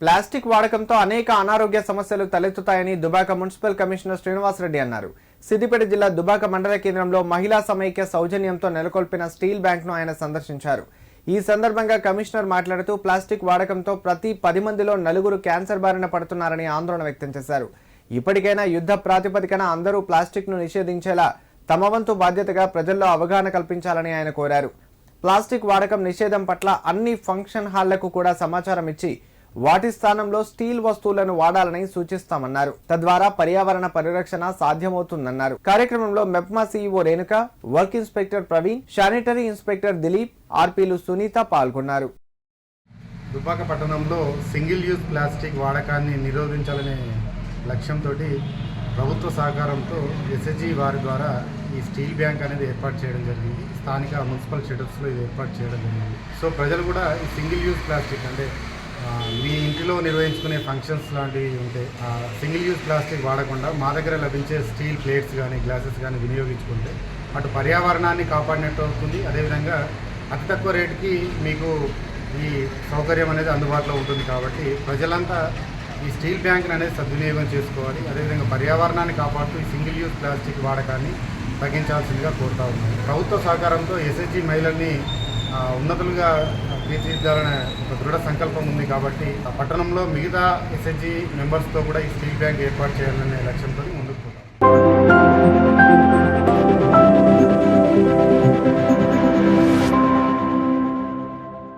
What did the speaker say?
Plastic వాడకంతో అనేక అనారోగ్య సమస్యలు తలెత్తుతాయని దుబాక మున్సిపల్ కమిషనర్ శ్రీనివాసరెడ్డి అన్నారు. సిద్దిపేట జిల్లా దుబాక మండల కేంద్రంలో మహిళా సమైక్య సౌజన్యంతో నెలకొల్పిన స్టీల్ బ్యాంక్ను ఆయన సందర్శించారు. ఈ సందర్భంగా కమిషనర్ మాట్లాడుతూ ప్లాస్టిక్ వాడకంతో ప్రతి పది మందిలో నలుగురు క్యాన్సర్ బారిన పడుతున్నారని ఆందోళన వ్యక్తం చేశారు. ఇప్పటికైనా యుద్ధ ప్రాతిపదికన అందరూ ప్లాస్టిక్ను నిషేధించేలా తమ వంతు బాధ్యతగా ప్రజల్లో అవగాహన కల్పించాలని ఆయన కోరారు. ప్లాస్టిక్ వాడకం నిషేధం పట్ల అన్ని ఫంక్షన్ హాళ్ళకు కూడా సమాచారం ఇచ్చి వాటి స్థానంలో స్టీల్ వస్తువులను వాడాలని సూచిస్తామన్నారు. తద్వారా పర్యావరణ పరిరక్షణ సాధ్యమవుతుందన్నారు. కార్యక్రమంలో MEPMA CEO Renuka work inspector Praveen sanitary inspector Dilip ఆర్పీలు Sunitha పాల్గొన్నారు. దుబ్బాక పట్టణంలో సింగిల్ యూజ్ ప్లాస్టిక్ వాడకాన్ని నిరోధించాలనే లక్ష్యంతో ప్రభుత్వ సహకారంతో ఎస్ఎస్జి వారి ద్వారా ఈ స్టీల్ బ్యాంక్ అనేది ఏర్పాటు చేయడం జరిగింది. స్థానిక మున్సిపల్ షెటప్స్లో ఇది ఏర్పాటు చేయడం జరిగింది. సో ప్రజలు కూడా ఈ సింగిల్ యూజ్ ప్లాస్టిక్ అంటే మీ ఇంటిలో నిర్వహించుకునే ఫంక్షన్స్ లాంటివి ఉంటే సింగిల్ యూజ్ ప్లాస్టిక్ వాడకుండా మా దగ్గర లభించే స్టీల్ ప్లేట్స్ కానీ గ్లాసెస్ కానీ వినియోగించుకుంటే అటు పర్యావరణాన్ని కాపాడినట్టు అవుతుంది. అదేవిధంగా అతి తక్కువ రేటుకి మీకు ఈ సౌకర్యం అనేది అందుబాటులో ఉంటుంది కాబట్టి ప్రజలంతా ఈ స్టీల్ బ్యాంక్ని అనేది సద్వినియోగం చేసుకోవాలి. అదేవిధంగా పర్యావరణాన్ని కాపాడుతూ ఈ సింగిల్ యూజ్ ప్లాస్టిక్ వాడకాన్ని తగ్గించాల్సిందిగా కోరుతా ఉన్నాను. ప్రభుత్వ సహకారంతో ఎస్ఎస్జి మహిళల్ని ఉన్నతులుగా తీర్చిదిద్దాలనే ఒక దృఢ సంకల్పం ఉంది కాబట్టి ఆ పట్టణంలో మిగతా ఎస్హెచ్జి మెంబర్స్తో కూడా ఈ స్టీల్ బ్యాంక్ ఏర్పాటు చేయాలనే లక్ష్యంతో ముందుకు